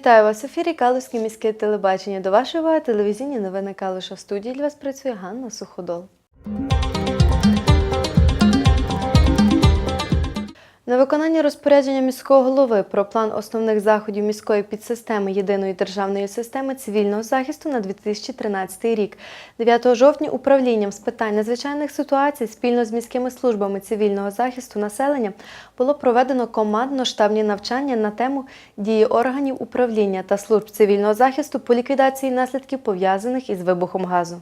Вітаю вас в ефірі Калуське міське телебачення. До вашої уваги телевізійні новини Калуша. В студії для вас працює Ганна Суходол. На виконання розпорядження міського голови про план основних заходів міської підсистеми єдиної державної системи цивільного захисту на 2013 рік. 9 жовтня управлінням з питань надзвичайних ситуацій спільно з міськими службами цивільного захисту населення було проведено командно-штабні навчання на тему дії органів управління та служб цивільного захисту по ліквідації наслідків пов'язаних із вибухом газу.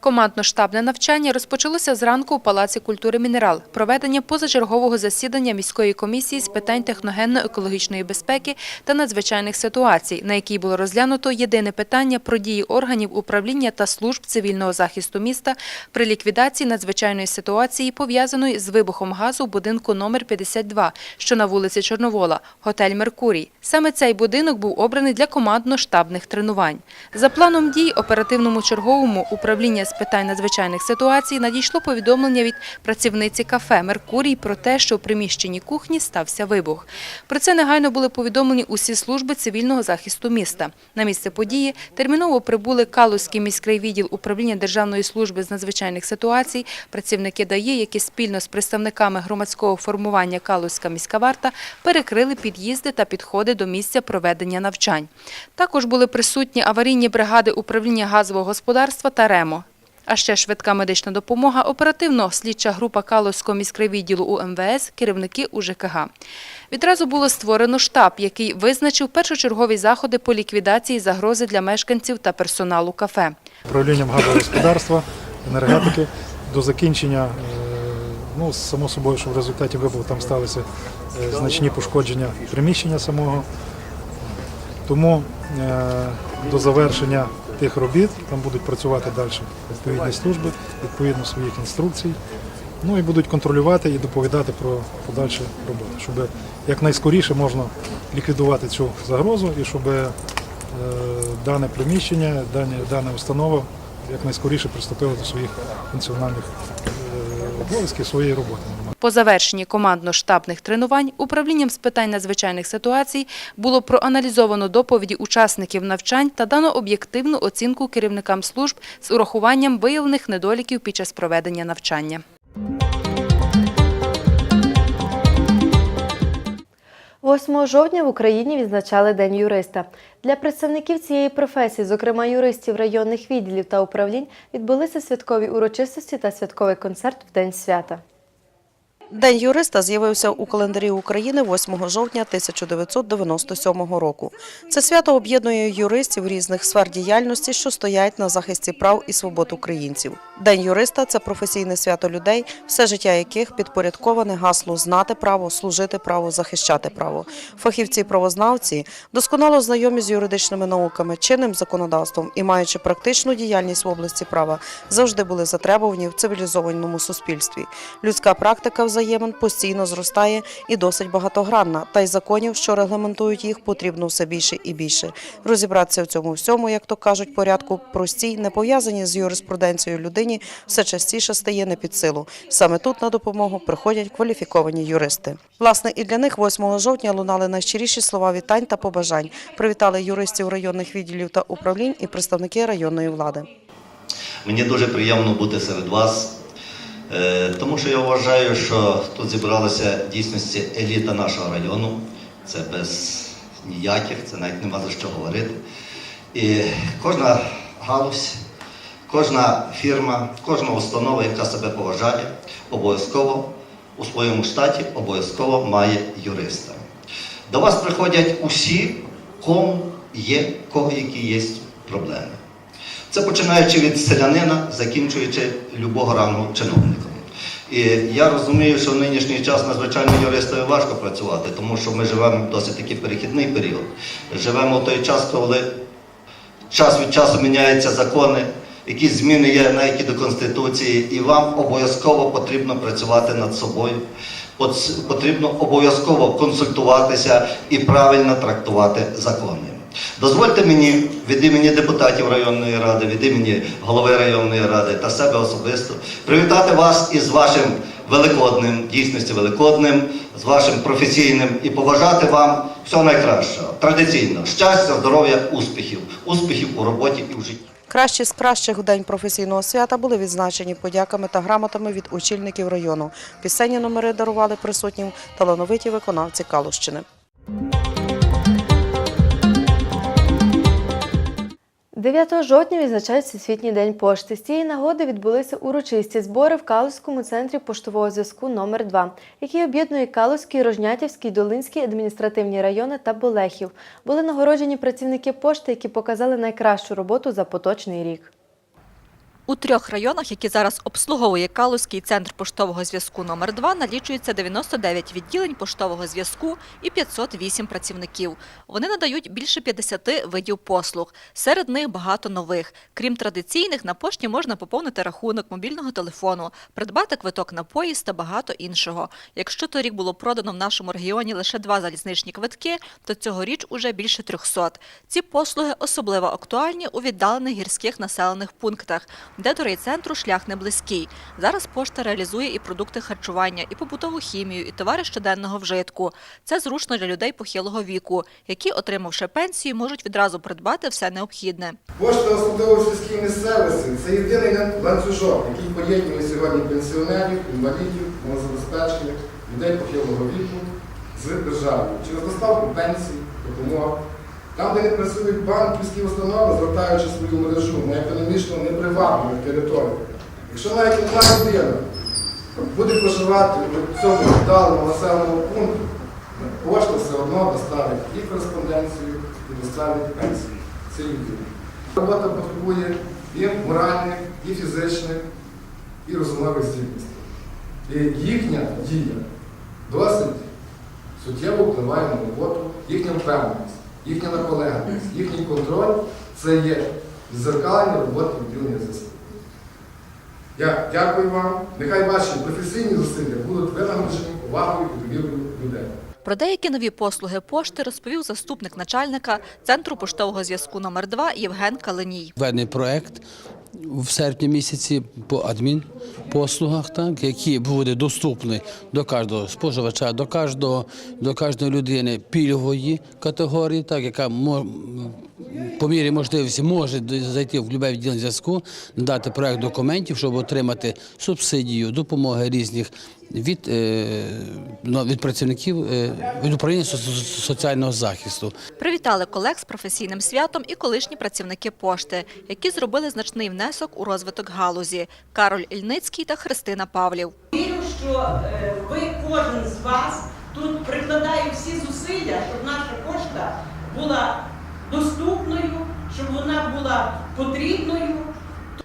Командно-штабне навчання розпочалося зранку у Палаці культури «Мінерал». Проведення позачергового засідання міської комісії з питань техногенно-екологічної безпеки та надзвичайних ситуацій, на якій було розглянуто єдине питання про дії органів управління та служб цивільного захисту міста при ліквідації надзвичайної ситуації, пов'язаної з вибухом газу в будинку номер 52, що на вулиці Чорновола, готель «Меркурій». Саме цей будинок був обраний для командно-штабних тренувань. За планом дій оперативному черговому управління з питань надзвичайних ситуацій надійшло повідомлення від працівниці кафе «Меркурій» про те, що в приміщенні кухні стався вибух. Про це негайно були повідомлені усі служби цивільного захисту міста. На місце події терміново прибули Калузький міський відділ управління Державної служби з надзвичайних ситуацій, працівники ДАІ, які спільно з представниками громадського формування Калузька міська варта перекрили під'їзди та підходи до місця проведення навчань. Також були присутні аварійні бригади управління газового господарства та РЕМО. А ще швидка медична допомога, оперативно слідча група Калузького міськрайвідділу УМВС, керівники УЖКГ. Відразу було створено штаб, який визначив першочергові заходи по ліквідації загрози для мешканців та персоналу кафе. управлінням газового господарства, енергетики до закінчення. е, Ну, само собою, що в результаті вибуху там сталися е, значні пошкодження приміщення самого. Тому е, до завершення тих робіт там будуть працювати далі відповідні служби, відповідно своїх інструкцій. Ну і будуть контролювати і доповідати про подальші роботи, щоб якнайскоріше можна ліквідувати цю загрозу і щоб е, дане приміщення, дане, дана установа якнайскоріше приступила до своїх функціональних е, обов'язків, своєї роботи. По завершенні командно-штабних тренувань управлінням з питань надзвичайних ситуацій було проаналізовано доповіді учасників навчань та дано об'єктивну оцінку керівникам служб з урахуванням виявлених недоліків під час проведення навчання. – 8 жовтня в Україні відзначали День юриста. Для представників цієї професії, зокрема юристів районних відділів та управлінь, відбулися святкові урочистості та святковий концерт в День свята. День юриста з'явився у календарі України 8 жовтня 1997 року. Це свято об'єднує юристів різних сфер діяльності, що стоять на захисті прав і свобод українців. День юриста це професійне свято людей, все життя яких підпорядковане гаслу знати право, служити право, захищати право. Фахівці-правознавці досконало знайомі з юридичними науками, чинним законодавством і маючи практичну діяльність в області права, завжди були затребувані в цивілізованому суспільстві. Людська практика взаємин постійно зростає і досить багатогранна, та й законів, що регламентують їх, потрібно все більше і більше. Розібратися в цьому всьому, як то кажуть, порядку простій, не пов'язані з юриспруденцією людині, все частіше стає не під силу. Саме тут на допомогу приходять кваліфіковані юристи. Власне, і для них 8 жовтня лунали найщиріші слова вітань та побажань. Привітали юристів районних відділів та управлінь і представники районної влади. Мені дуже приємно бути серед вас, тому що я вважаю, що тут зібралася дійсності еліта нашого району. Це без ніяких, це навіть нема за що говорити. І кожна галузь, кожна фірма, кожна установа, яка себе поважає, обов'язково у своєму штаті обов'язково має юриста. До вас приходять усі, кому є, кого які є проблеми. Це починаючи від селянина, закінчуючи любого рангу чиновником. І я розумію, що в нинішній час надзвичайно юристові важко працювати, тому що ми живемо в досить такий перехідний період. Живемо в той час, коли час від часу міняються закони, якісь зміни є навіть до Конституції, і вам обов'язково потрібно працювати над собою. Потрібно обов'язково консультуватися і правильно трактувати закони. Дозвольте мені від імені депутатів районної ради, від імені голови районної ради та себе особисто привітати вас із вашим великодним, дійсності великодним з вашим професійним і побажати вам всього найкращого. Традиційно щастя, здоров'я, успіхів, успіхів у роботі і в житті. Кращі з кращих день професійного свята були відзначені подяками та грамотами від очільників району. Пісенні номери дарували присутнім талановиті виконавці Калущини. 9 жовтня відзначають Всесвітній день пошти. З цієї нагоди відбулися урочисті збори в Калузькому центрі поштового зв'язку номер 2 який об'єднує Калузький, Рожнятівський, Долинський адміністративні райони та Болехів. Були нагороджені працівники пошти, які показали найкращу роботу за поточний рік. У трьох районах, які зараз обслуговує Калузький центр поштового зв'язку номер 2 налічується 99 відділень поштового зв'язку і 508 працівників. Вони надають більше 50 видів послуг. Серед них багато нових. Крім традиційних, на пошті можна поповнити рахунок мобільного телефону, придбати квиток на поїзд та багато іншого. Якщо торік було продано в нашому регіоні лише два залізничні квитки, то цьогоріч уже більше 300. Ці послуги особливо актуальні у віддалених гірських населених пунктах, де до райцентру шлях не близький. Зараз пошта реалізує і продукти харчування, і побутову хімію, і товари щоденного вжитку. Це зручно для людей похилого віку, які, отримавши пенсію, можуть відразу придбати все необхідне. Пошта, особливо в сільській місцевості, це єдиний ланцюжок, який поєднує сьогодні пенсіонерів, інвалідів, малозабезпечених, людей похилого віку з державою через доставку пенсій, допомог. Там, де не працюють банківські установи, звертаючи свою мережу на економічно непривабливих територіях. Якщо навіть одна людина буде проживати в цьому віддаленому населеному пункті, пошта все одно доставить і кореспонденцію, і доставить пенсію цій людині. Робота потребує і моральних, і фізичних, і розумових здібностей. І їхня дія досить суттєво впливає на роботу, їхня впевненість, їхня наполегливість, їхній контроль це є відзеркалення роботи відділення зв'язку. Я дякую вам. Нехай ваші професійні зусилля будуть винагороджені увагою і довірою людей. Про деякі нові послуги пошти розповів заступник начальника центру поштового зв'язку номер 2 Євген Калиній. Введений проект в серпні місяці по адмінпослугах, так, які буде доступні до кожного споживача, до кожного, до кожної людини пільгової категорії, так, яка по мірі можливості може зайти в будь-яке відділення зв'язку, надати проект документів, щоб отримати субсидію, допомоги різних від, е, ну, від працівників е, від управління со- со- соціального захисту. Привітали колег з професійним святом і колишні працівники пошти, які зробили значний внесок у розвиток галузі Кароль Ільницький та Христина Павлів. Вірю, що е, ви, кожен з вас, тут прикладає всі зусилля, щоб наша пошта була доступною, щоб вона була потрібною.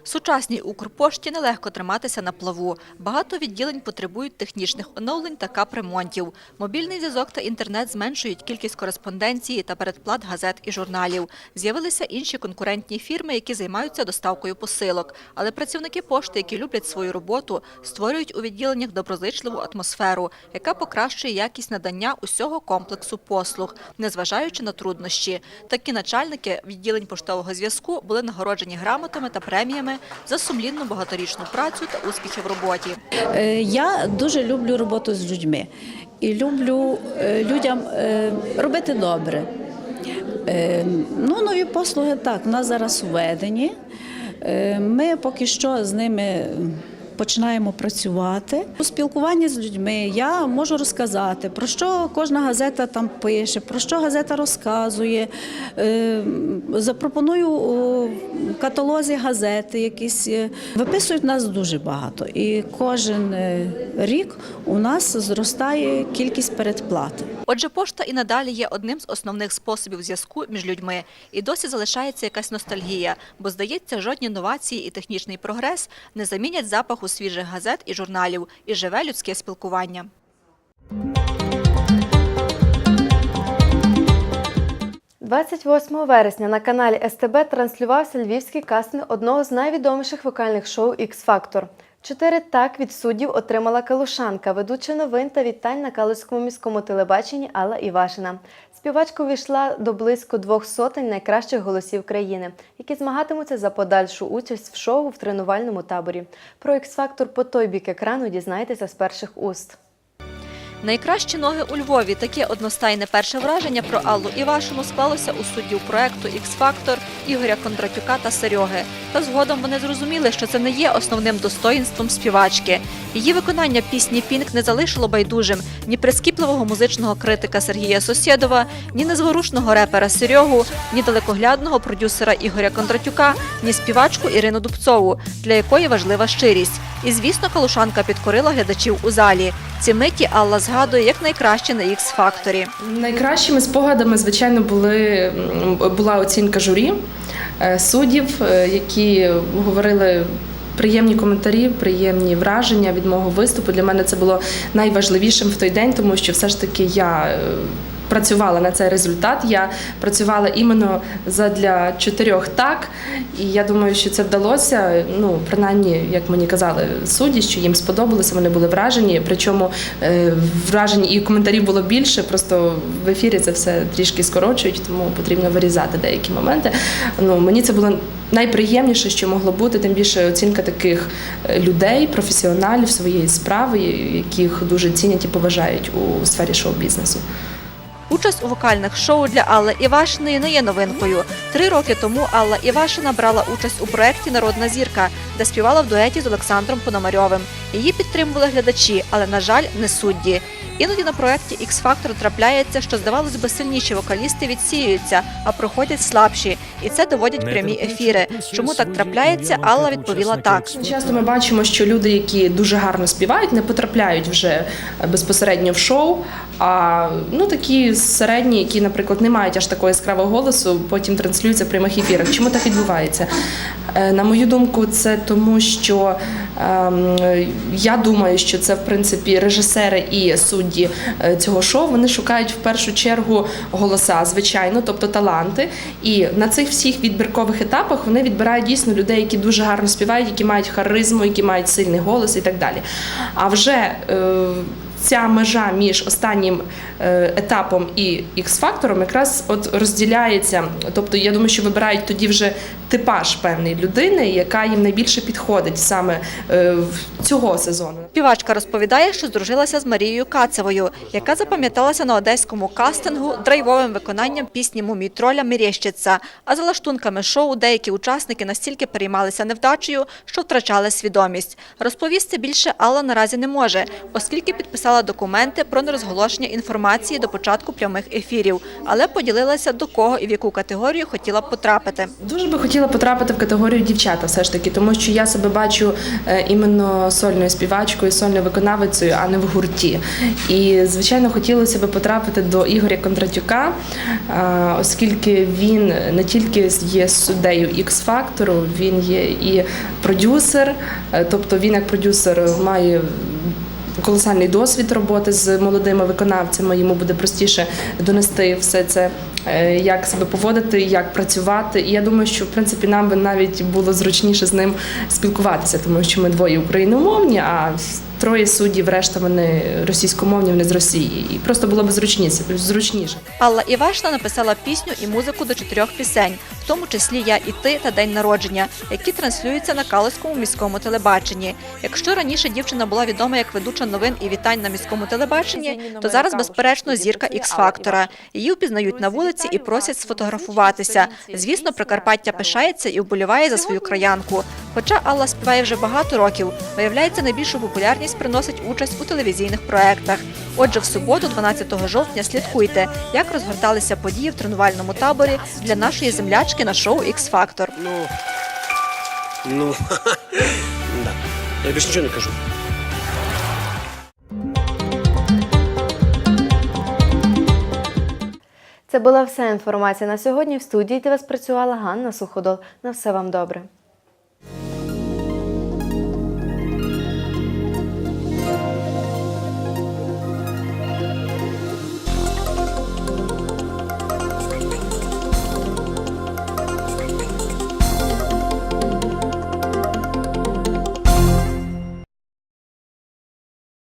Сучасній Укрпошті нелегко триматися на плаву. Багато відділень потребують технічних оновлень та капремонтів. Мобільний зв'язок та інтернет зменшують кількість кореспонденції та передплат газет і журналів. З'явилися інші конкурентні фірми, які займаються доставкою посилок. Але працівники пошти, які люблять свою роботу, створюють у відділеннях доброзичливу атмосферу, яка покращує якість надання усього комплексу послуг, незважаючи на труднощі. Такі начальники відділень поштового зв'язку були нагороджені грамотами та преміями за сумлінну багаторічну працю та успіхи в роботі. Е, Я дуже люблю роботу з людьми і люблю е, людям е, робити добре. Ну, нові послуги так, в нас зараз введені. Ми поки що з ними. Починаємо працювати у спілкуванні з людьми. Я можу розказати про що кожна газета там пише, про що газета розказує. Е, Запропоную у каталозі газети якісь е, виписують нас дуже багато, і кожен е, рік у нас зростає кількість передплати. Отже, пошта і надалі є одним з основних способів зв'язку між людьми. І досі залишається якась ностальгія, бо, здається, жодні новації і технічний прогрес не замінять запаху свіжих газет і журналів і живе людське спілкування. – 28 вересня на каналі СТБ транслювався львівський кастинг одного з найвідоміших вокальних шоу «Ікс Фактор». Чотири так від суддів отримала Калушанка, ведуча новин та вітань на Калузькому міському телебаченні Алла Івашина. Співачка увійшла до близько двох сотень найкращих голосів країни, які змагатимуться за подальшу участь в шоу в тренувальному таборі. Про «Ікс Фактор» по той бік екрану дізнаєтеся з перших уст. Найкращі ноги у Львові. Таке одностайне перше враження про Аллу Івашину склалося у суддів проекту «Ікс-фактор» Ігоря Кондратюка та Серьоги. Та згодом вони зрозуміли, що це не є основним достоїнством співачки. Її виконання пісні Пінк не залишило байдужим ні прискіпливого музичного критика Сергія Сосєдова, ні незворушного репера Серьогу, ні далекоглядного продюсера Ігоря Кондратюка, ні співачку Ірину Дубцову, для якої важлива щирість. І звісно, калушанка підкорила глядачів у залі. Ці миті Алла згадує як найкраще на Ікс-факторі. Найкращими спогадами, звичайно, були, була оцінка журі е, суддів, е, які говорили. Приємні коментарі, приємні враження від мого виступу. Для мене це було найважливішим в той день, тому що все ж таки я е, працювала на цей результат. Я працювала іменно задля чотирьох так. І я думаю, що це вдалося. Ну, принаймні, як мені казали судді, що їм сподобалося, вони були вражені. Причому е, вражень і коментарів було більше. Просто в ефірі це все трішки скорочують, тому потрібно вирізати деякі моменти. Ну мені це було найприємніше, що могло бути, тим більше оцінка таких е, людей, професіоналів своєї справи, яких дуже цінять і поважають у сфері шоу-бізнесу. Участь у вокальних шоу для Алли Івашини не є новинкою. Три роки тому Алла Івашина брала участь у проєкті Народна зірка, де співала в дуеті з Олександром Пономарьовим. Її підтримували глядачі, але, на жаль, не судді. Іноді на проєкті X-Factor трапляється, що, здавалось би, сильніші вокалісти відсіюються, а проходять слабші. І це доводять прямі ефіри. Чому так трапляється, Алла відповіла так. Часто ми бачимо, що люди, які дуже гарно співають, не потрапляють вже безпосередньо в шоу. А ну такі середні, які, наприклад, не мають аж такого яскравого голосу, потім транслюються в прямих ефірах. Чому так відбувається? Е, На мою думку, це тому, що ем, я думаю, що це в принципі режисери і судді е, цього шоу. Вони шукають в першу чергу голоса, звичайно, тобто таланти. І на цих всіх відбіркових етапах вони відбирають дійсно людей, які дуже гарно співають, які мають харизму, які мають сильний голос і так далі. А вже е, Ця межа між останнім е, етапом і X-фактором якраз от розділяється. Тобто, я думаю, що вибирають тоді вже типаж певної людини, яка їм найбільше підходить саме е, цього сезону. Співачка розповідає, що здружилася з Марією Кацевою, яка запам'яталася на одеському кастингу драйвовим виконанням пісні «Мумій троля Мірєщиця». А за лаштунками шоу деякі учасники настільки переймалися невдачею, що втрачали свідомість. Розповісти більше Алла наразі не може, оскільки підписала документи про нерозголошення інформації до початку прямих ефірів, але поділилася до кого і в яку категорію хотіла б потрапити. Дуже би хотіла потрапити в категорію дівчата, все ж таки, тому що я себе бачу е, іменно сольною співачкою, сольною виконавицею, а не в гурті. І звичайно хотілося б потрапити до Ігоря Кондратюка, е, оскільки він не тільки є суддею X-фактору, він є і продюсер, е, тобто він як продюсер має. Колосальний досвід роботи з молодими виконавцями. Йому буде простіше донести все це, е, як себе поводити, як працювати. І я думаю, що в принципі нам би навіть було зручніше з ним спілкуватися, тому що ми двоє україномовні, а троє суддів, решта вони російськомовні, вони з Росії. І просто було б зручніше. зручніше. Алла Івашна написала пісню і музику до чотирьох пісень, тому числі Я і ти та День народження, які транслюються на Калузькому міському телебаченні. Якщо раніше дівчина була відома як ведуча новин і вітань на міському телебаченні, то зараз безперечно зірка Ікс-фактора. Її впізнають на вулиці і просять сфотографуватися. Звісно, Прикарпаття пишається і вболіває за свою краянку. Хоча Алла співає вже багато років, виявляється, найбільшу популярність приносить участь у телевізійних проектах. Отже, в суботу, 12 жовтня, слідкуйте, як розгорталися події в тренувальному таборі для нашої землячки на шоу X-Factor. Ну, ну, да. Я більше нічого не кажу. Це була вся інформація на сьогодні. В студії для вас працювала Ганна Суходол. На все вам добре.